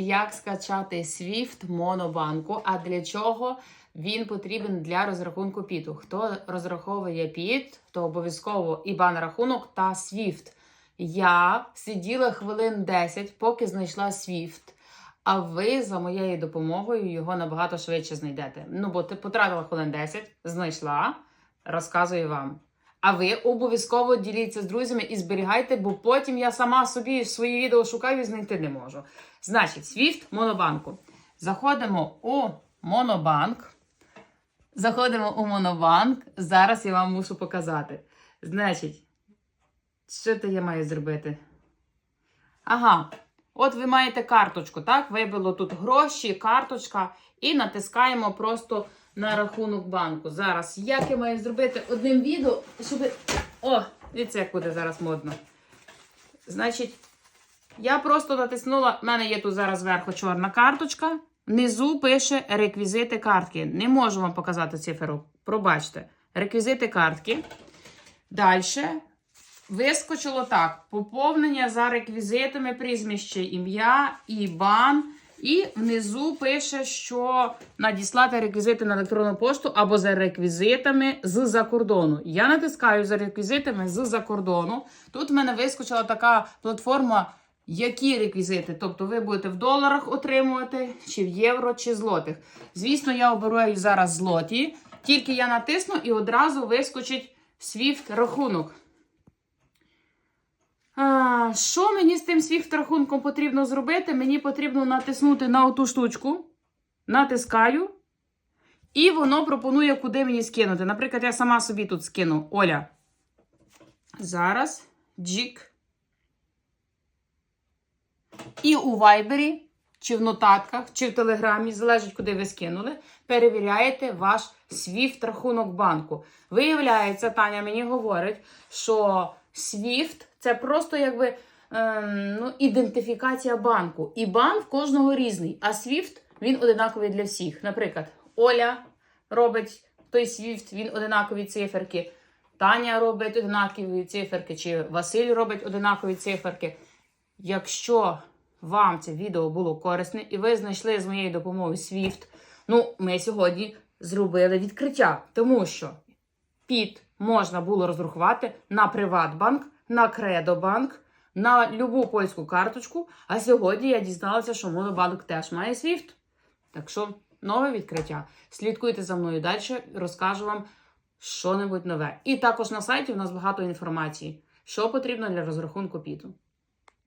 Як скачати SWIFT монобанку? А для чого він потрібен для розрахунку піту? Хто розраховує піт, то обов'язково IBAN рахунок та SWIFT. Я сиділа хвилин 10, поки знайшла SWIFT. А ви за моєю допомогою його набагато швидше знайдете. Ну, бо ти потратила хвилин 10, знайшла, розказую вам. А ви обов'язково діліться з друзями і зберігайте, бо потім я сама собі свої відео шукаю і знайти не можу. Значить, SWIFT Монобанку. Заходимо у Монобанк. Заходимо у Монобанк. Зараз я вам мушу показати. Значить, що то я маю зробити? Ага. От ви маєте карточку, так? Вибило тут гроші, карточка, і натискаємо просто на рахунок банку. Зараз, як я маю зробити одним відео, щоб. О, дивіться, як буде зараз модно. Значить, я просто натиснула, в мене є тут зараз зверху чорна карточка. Внизу пише реквізити картки. Не можу вам показати цифру. Пробачте. Реквізити картки. Далі вискочило так: поповнення за реквізитами, прізвище, ім'я, ІБАН. І внизу пише, що надіслати реквізити на електронну пошту або за реквізитами з-за кордону. Я натискаю за реквізитами з-за кордону. Тут в мене вискочила така платформа, які реквізити. Тобто ви будете в доларах отримувати, чи в євро, чи злотих. Звісно, я обираю зараз злоті. Тільки я натисну і одразу вискочить SWIFT рахунок. Що мені з тим SWIFT рахунком потрібно зробити? Мені потрібно натиснути на оту штучку. Натискаю. І воно пропонує, куди мені скинути. Наприклад, я сама собі тут скину. Оля. Зараз. Джік. І у вайбері, чи в нотатках, чи в телеграмі, залежить, куди ви скинули, перевіряєте ваш SWIFT рахунок банку. Виявляється, Таня мені говорить, що SWIFT це просто якби ем, ну, ідентифікація банку. І банк в кожного різний, а SWIFT він одинаковий для всіх. Наприклад, Оля робить той SWIFT, він одинакові циферки. Таня робить одинакові циферки, чи Василь робить одинакові циферки. Якщо вам це відео було корисне і ви знайшли з моєю допомогою SWIFT, ну, ми сьогодні зробили відкриття, тому що під можна було розрахувати на Приватбанк, на Кредобанк, на любу польську карточку. А сьогодні я дізналася, що Монобанк теж має SWIFT. Так що нове відкриття. Слідкуйте за мною далі, розкажу вам що-небудь нове. І також на сайті у нас багато інформації, що потрібно для розрахунку піту.